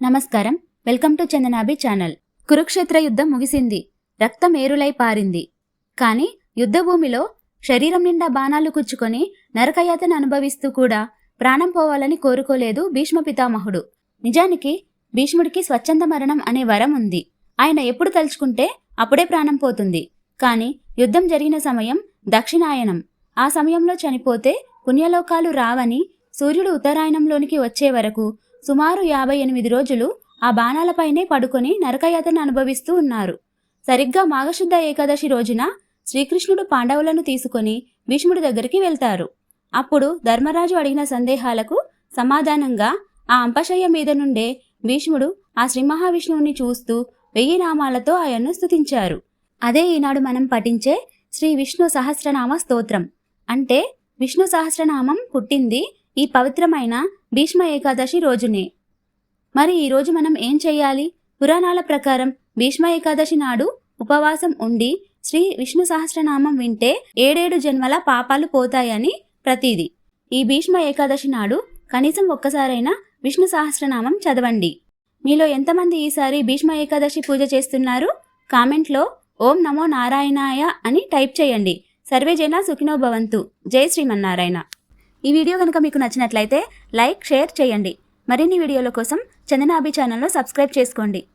నమస్కారం. Welcome to Chandanabhi channel. Kurukshetra యుద్ధం ముగిసింది. రక్తం ఏరులై పారింది. కానీ యుద్ధభూమిలో శరీరం నిండా బాణాలు కుచ్చుకొని నరకయాతన అనుభవిస్తూ కూడా ప్రాణం పోవాలని కోరుకోలేదు భీష్మ పితామహుడు. నిజానికి భీష్ముడికి స్వచ్ఛంద మరణం అనే వరం ఉంది. ఆయన ఎప్పుడు తలుచుకుంటే అప్పుడే ప్రాణం పోతుంది. కానీ యుద్ధం జరిగిన సమయం దక్షిణాయనం. ఆ సమయంలో చనిపోతే పుణ్యలోకాలు రావని సూర్యుడు ఉత్తరాయణంలోనికి వచ్చే వరకు సుమారు యాభై ఎనిమిది రోజులు ఆ బాణాలపైనే పడుకొని నరకయాతన అనుభవిస్తూ ఉన్నారు. సరిగ్గా మాఘశుద్ధ ఏకాదశి రోజున శ్రీకృష్ణుడు పాండవులను తీసుకొని భీష్ముడి దగ్గరికి వెళ్తారు. అప్పుడు ధర్మరాజు అడిగిన సందేహాలకు సమాధానంగా ఆ అంపశయ్య మీద నుండే భీష్ముడు ఆ శ్రీ మహావిష్ణువుని చూస్తూ వెయ్యి నామాలతో ఆయన్ను స్తుతించారు. అదే ఈనాడు మనం పఠించే శ్రీ విష్ణు సహస్రనామ స్తోత్రం. అంటే విష్ణు సహస్రనామం పుట్టింది ఈ పవిత్రమైన భీష్మ ఏకాదశి రోజునే. మరి ఈరోజు మనం ఏం చేయాలి? పురాణాల ప్రకారం భీష్మ ఏకాదశి నాడు ఉపవాసం ఉండి శ్రీ విష్ణు సహస్రనామం వింటే ఏడేడు జన్మల పాపాలు పోతాయని ప్రతీది. ఈ భీష్మ ఏకాదశి నాడు కనీసం ఒక్కసారైనా విష్ణు సహస్రనామం చదవండి. మీలో ఎంతమంది ఈసారి భీష్మ ఏకాదశి పూజ చేస్తున్నారు? కామెంట్లో ఓం నమో నారాయణాయ అని టైప్ చేయండి. సర్వే సుఖినోభవంతు జై శ్రీమన్నారాయణ. ఈ వీడియో కనుక మీకు నచ్చినట్లయితే లైక్ షేర్ చేయండి. మరిన్ని వీడియోల కోసం చందనాభి ఛానల్ను సబ్స్క్రైబ్ చేసుకోండి.